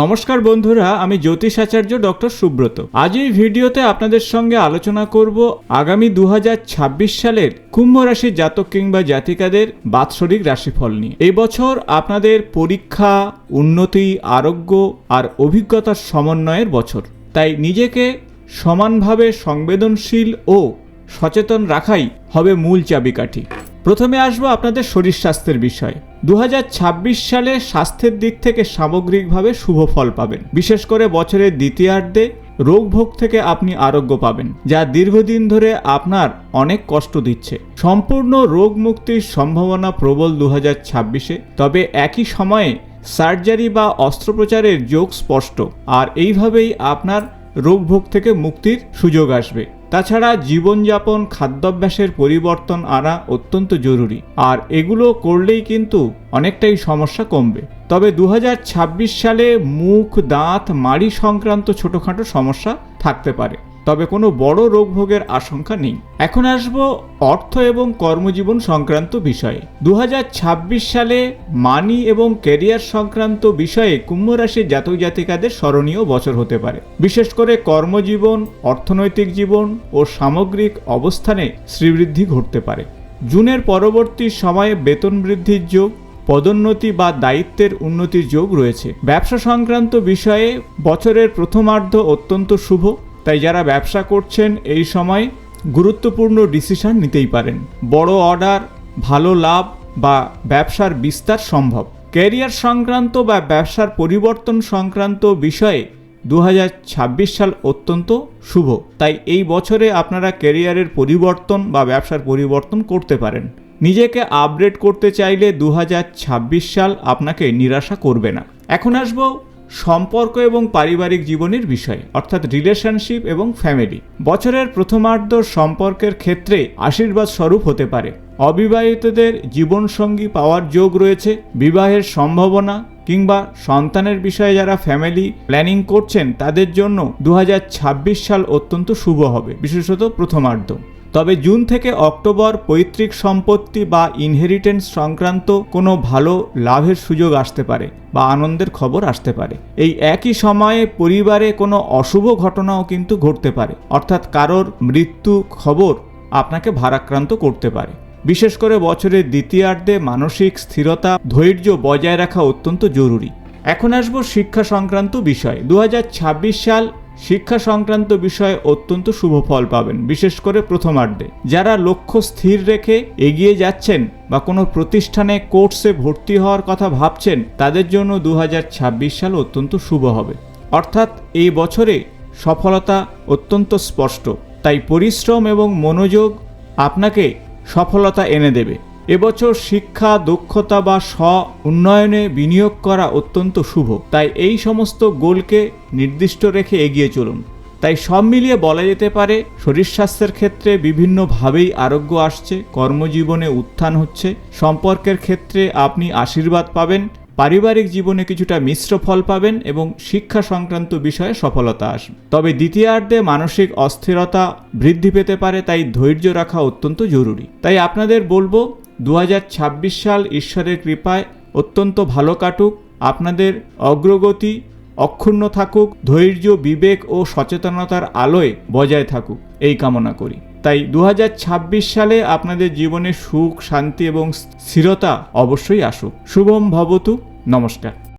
নমস্কার বন্ধুরা, আমি জ্যোতিষ আচার্য ডক্টর সুব্রত। আজ এই ভিডিওতে আপনাদের সঙ্গে আলোচনা করব আগামী দু হাজার ছাব্বিশ সালের কুম্ভ রাশির জাতক কিংবা জাতিকাদের বাৎসরিক রাশিফল নিয়ে। এই বছর আপনাদের পরীক্ষা, উন্নতি, আরোগ্য আর অভিজ্ঞতার সমন্বয়ের বছর। তাই নিজেকে সমানভাবে সংবেদনশীল ও সচেতন রাখাই হবে মূল চাবিকাঠি। প্রথমে আসব আপনাদের শরীর স্বাস্থ্যের বিষয়। দু হাজার ছাব্বিশ সালে স্বাস্থ্যের দিক থেকে সামগ্রিকভাবে শুভ ফল পাবেন। বিশেষ করে বছরের দ্বিতীয়ার্ধে রোগ ভোগ থেকে আপনি আরোগ্য পাবেন, যা দীর্ঘদিন ধরে আপনার অনেক কষ্ট দিচ্ছে। সম্পূর্ণ রোগ মুক্তির সম্ভাবনা প্রবল দু ছাব্বিশে, তবে একই সময়ে সার্জারি বা অস্ত্রোপচারের যোগ স্পষ্ট, আর এইভাবেই আপনার রোগভোগ থেকে মুক্তির সুযোগ আসবে। তাছাড়া জীবনযাপন, খাদ্যাভ্যাসের পরিবর্তন আনা অত্যন্ত জরুরি। আর এগুলো করলেই কিন্তু অনেকটাই সমস্যা কমবে। তবে দু হাজার ছাব্বিশ সালে মুখ, দাঁত, মাড়ি সংক্রান্ত ছোটোখাটো সমস্যা থাকতে পারে। তবে কোনো বড় রোগভোগের আশঙ্কা নেই। এখন আসব অর্থ এবং কর্মজীবন সংক্রান্ত বিষয়ে। দু হাজার ছাব্বিশ সালে মানি এবং ক্যারিয়ার সংক্রান্ত বিষয়ে কুম্ভ রাশির জাতক জাতিকাদের স্মরণীয় বছর হতে পারে। বিশেষ করে কর্মজীবন, অর্থনৈতিক জীবন ও সামগ্রিক অবস্থানে শ্রীবৃদ্ধি ঘটতে পারে। জুনের পরবর্তী সময়ে বেতন বৃদ্ধির যোগ, পদোন্নতি বা দায়িত্বের উন্নতির যোগ রয়েছে। ব্যবসা সংক্রান্ত বিষয়ে বছরের প্রথমার্ধ অত্যন্ত শুভ। তাই যারা ব্যবসা করছেন এই সময় গুরুত্বপূর্ণ ডিসিশন নিতেই পারেন। বড় অর্ডার ভালো লাভ বা ব্যবসার বিস্তার সম্ভব। ক্যারিয়ার সংক্রান্ত বা ব্যবসার পরিবর্তন সংক্রান্ত বিষয়ে দু হাজার ছাব্বিশ সাল অত্যন্ত শুভ। তাই এই বছরে আপনারা ক্যারিয়ারের পরিবর্তন বা ব্যবসার পরিবর্তন করতে পারেন। নিজেকে আপগ্রেড করতে চাইলে দু হাজার ছাব্বিশ সাল আপনাকে নিরাশা করবে না। এখন আসব সম্পর্ক এবং পারিবারিক জীবনের বিষয়, অর্থাৎ রিলেশনশিপ এবং ফ্যামিলি বছরের প্রথমার্ধ সম্পর্কের ক্ষেত্রে আশীর্বাদ স্বরূপ হতে পারে। অবিবাহিতদের জীবনসঙ্গী পাওয়ার যোগ রয়েছে, বিবাহের সম্ভাবনা কিংবা সন্তানের বিষয়ে যারা ফ্যামিলি প্ল্যানিং করছেন, তাদের জন্য দু হাজার ছাব্বিশ সাল অত্যন্ত শুভ হবে, বিশেষত প্রথমার্ধ। তবে জুন থেকে অক্টোবর পৈতৃক সম্পত্তি বা ইনহেরিটেন্স সংক্রান্ত কোনো ভালো লাভের সুযোগ আসতে পারে বা আনন্দের খবর আসতে পারে। এই একই সময়ে পরিবারে কোনো অশুভ ঘটনাও কিন্তু ঘটতে পারে। অর্থাৎ কারোর মৃত্যু খবর আপনাকে ভারাক্রান্ত করতে পারে। বিশেষ করে বছরের দ্বিতীয়ার্ধে মানসিক স্থিরতা, ধৈর্য বজায় রাখা অত্যন্ত জরুরি। এখন আসব শিক্ষা সংক্রান্ত বিষয়। দু হাজার ছাব্বিশ সাল শিক্ষা সংক্রান্ত বিষয়ে অত্যন্ত শুভ ফল পাবেন, বিশেষ করে প্রথমার্ধে। যারা লক্ষ্য স্থির রেখে এগিয়ে যাচ্ছেন বা কোনো প্রতিষ্ঠানে কোর্সে ভর্তি হওয়ার কথা ভাবছেন, তাদের জন্য দু হাজার ছাব্বিশ সাল অত্যন্ত শুভ হবে। অর্থাৎ এই বছরে সফলতা অত্যন্ত স্পষ্ট। তাই পরিশ্রম এবং মনোযোগ আপনাকে সফলতা এনে দেবে। এবছর শিক্ষা, দক্ষতা বা স্ব উন্নয়নে বিনিয়োগ করা অত্যন্ত শুভ। তাই এই সমস্ত গোলকে নির্দিষ্ট রেখে এগিয়ে চলুন। তাই সব মিলিয়ে বলা যেতে পারে, শরীর স্বাস্থ্যের ক্ষেত্রে বিভিন্নভাবেই আরোগ্য আসছে, কর্মজীবনে উত্থান হচ্ছে। সম্পর্কের ক্ষেত্রে আপনি আশীর্বাদ পাবেন পারিবারিক জীবনে কিছুটা মিশ্র ফল পাবেন এবং শিক্ষা সংক্রান্ত বিষয়ে সফলতা আসবে। তবে দ্বিতীয়ার্ধে মানসিক অস্থিরতা বৃদ্ধি পেতে পারে, তাই ধৈর্য রাখা অত্যন্ত জরুরি। তাই আপনাদের বলব দু হাজার ছাব্বিশ সাল ঈশ্বরের কৃপায় অত্যন্ত ভালো কাটুক, আপনাদের অগ্রগতি অক্ষুণ্ণ থাকুক, ধৈর্য, বিবেক ও সচেতনতার আলোয় বজায় থাকুক, এই কামনা করি। তাই দু হাজার ছাব্বিশ সালে আপনাদের জীবনে সুখ, শান্তি এবং স্থিরতা অবশ্যই আসুক। শুভম ভবতু। নমস্কার।